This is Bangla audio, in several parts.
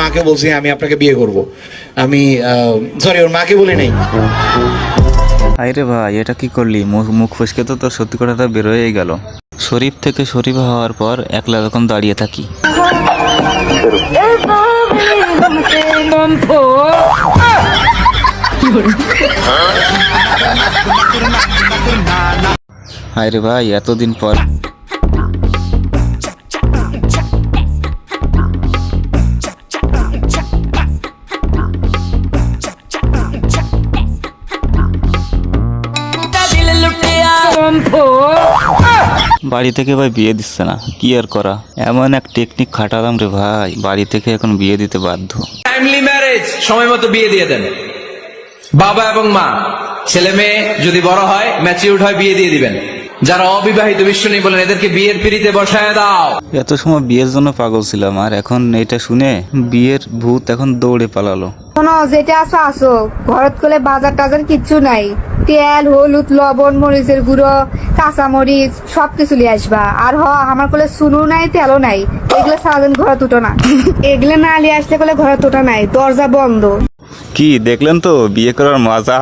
মাকে বলছি, আমি আপনাকে বিয়ে করব। আমি সরি ওর মাকে বলি নাই। আরে ভাই, এটা কি করলি? মুখ মুখ ফসকে তো তোর সত্যি কথাটা বেরোয়েই গেল। শরীফ থেকে শরীফ হওয়ার পর একলা যখন দাঁড়িয়ে থাকি। আরে ভাই, এতদিন পর বাড়ি থেকে ভাই বিয়ে দিচ্ছে না কি আর করা? এমন এক টেকনিক খাটালাম রে ভাই বাড়ি থেকে এখন বিয়ে দিতে বাধ্য। টাইমলি ম্যারেজ সময় মতো বিয়ে দিয়ে দেন। বাবা এবং মা ছেলে মেয়ে যদি বড় হয় ম্যাচিউরড হয় বিয়ে দিয়ে দিবেন। যারা অবিবাহিত বিশ্ব নেই বলেন এদেরকে বিয়ের পিড়িতে বসায় দাও। এত সময় বিয়ের জন্য পাগল ছিলাম আর এখন এটা শুনে বিয়ের ভূত এখন দৌড়ে পালালো। শোনো যেটা আসো আসো। ঘরত করলে বাজার টাজার কিচ্ছু নাই। তেল হলুদ লবণ মরিচের গুঁড়ো কাঁচা মরিচ সব কিছু নিয়ে আসবা। আর হ আমার কোলে সুনু নাই তেলও নাই। এগুলো সারাদিন ঘরে তুটো না। এগুলো না নিয়ে আসলে কোলে ঘরে তোটা নাই। দরজা বন্ধ। কি দেখলেন তো? বিয়ে করার মজা?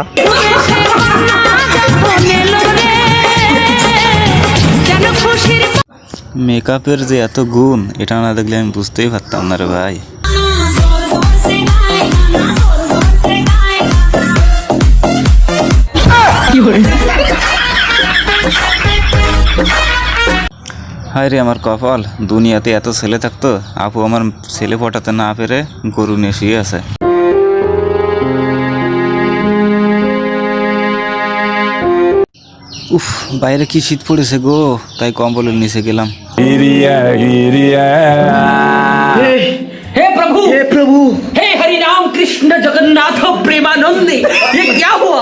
মেকআপের যে এত গুণ এটা না দেখলে আমি বুঝতেই পারতাম না রে ভাই। হায় রে আমার কপাল দুনিয়াতে এত ছেলে থাকতো আপু আমার ছেলে পটাতে না পেরে গরু নিয়ে শুয়ে আছে উফ বাইরে কি শীত পড়েছে গো তাই কম্বলের নিচে গেলাম हे प्रभु हे प्रभु हे हरि राम कृष्ण जगन्नाथ प्रेमानंदी ये क्या हुआ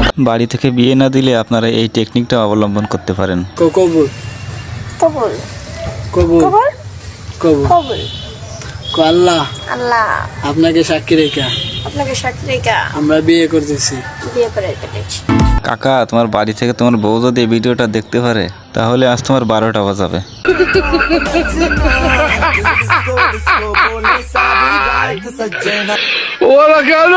বাড়ি থেকে বিয়ে না দিলে আপনারা এই টেকনিকটা অবলম্বন করতে পারেন। কবুল। কবুল। কবুল। কবুল? কবুল। কবুল। আল্লাহ। আল্লাহ। আপনাকে সাক্ষী রেখা। আপনাকে সাক্ষীকা আমরা বিয়ে করতেছি। বিয়ে করে ফেলেছি। কাকা তোমার বাড়ি থেকে তোমার বউ যদি এই ভিডিওটা দেখতে পারে তাহলে আজ তোমার বারোটা বাজাবে। ওরা কেন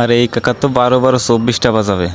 আরে এই কাকা তো বারো বারো চব্বিশটা বাজাবে।